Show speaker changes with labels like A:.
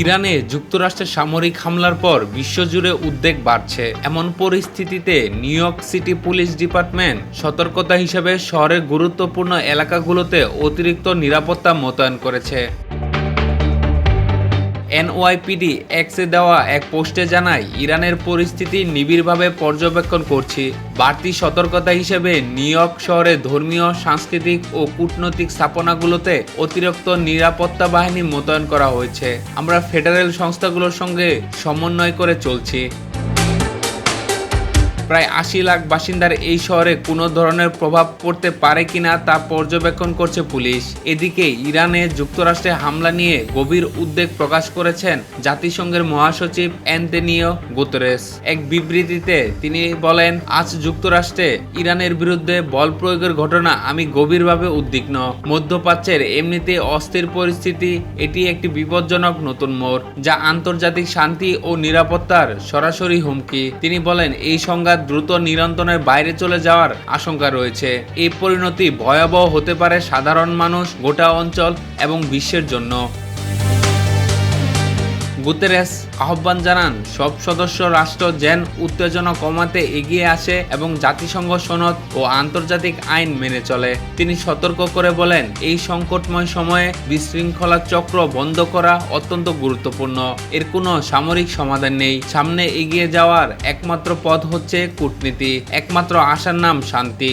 A: ইরানে যুক্তরাষ্ট্রের সামরিক হামলার পর বিশ্বজুড়ে উদ্বেগ বাড়ছে। এমন পরিস্থিতিতে New York City police department সতর্কতা হিসেবে শহরের গুরুত্বপূর্ণ এলাকাগুলোতে অতিরিক্ত নিরাপত্তা মোতায়েন করেছে। এনওয়াইপিডি এক্সে দেওয়া এক পোস্টে জানায়, ইরানের পরিস্থিতি নিবিড়ভাবে পর্যবেক্ষণ করছি। বাড়তি সতর্কতা হিসেবে নিউ ইয়র্ক শহরে ধর্মীয়, সাংস্কৃতিক ও কূটনৈতিক স্থাপনাগুলোতে অতিরিক্ত নিরাপত্তা বাহিনী মোতায়েন করা হয়েছে। আমরা ফেডারেল সংস্থাগুলোর সঙ্গে সমন্বয় করে চলছি। প্রায় আশি লাখ বাসিন্দার এই শহরে কোনো ধরনের প্রভাব পড়তে পারে কিনা তা পর্যবেক্ষণ করছে পুলিশ। এদিকে ইরানে যুক্তরাষ্ট্রে হামলা নিয়ে গভীর উদ্বেগ প্রকাশ করেছেন জাতিসংঘের মহাসচিব অ্যান্টনিও গুতরেস। এক বিবৃতিতে তিনি বলেন, আজ যুক্তরাষ্ট্রে ইরানের বিরুদ্ধে বল প্রয়োগের ঘটনা আমি গভীরভাবে উদ্বিগ্ন। মধ্যপ্রাচ্যের এমনিতে অস্থির পরিস্থিতি, এটি একটি বিপজ্জনক নতুন মোড় যা আন্তর্জাতিক শান্তি ও নিরাপত্তার সরাসরি হুমকি। তিনি বলেন, এই সংঘাত দ্রুত নিয়ন্ত্রণের বাইরে চলে যাওয়ার আশঙ্কা রয়েছে। এই পরিণতি ভয়াবহ হতে পারে সাধারণ মানুষ গোটা অঞ্চল এবং বিশ্বের জন্য। গুতেরেস আহ্বান জানান, সব সদস্য রাষ্ট্র যেন উত্তেজনা কমাতে এগিয়ে আসে এবং জাতিসংঘ সনদ ও আন্তর্জাতিক আইন মেনে চলে। তিনি সতর্ক করে বলেন, এই সংকটময় সময়ে বিশৃঙ্খলা চক্র বন্ধ করা অত্যন্ত গুরুত্বপূর্ণ। এর কোনো সামরিক সমাধান নেই। সামনে এগিয়ে যাওয়ার একমাত্র পথ হচ্ছে কূটনীতি। একমাত্র আশার নাম শান্তি।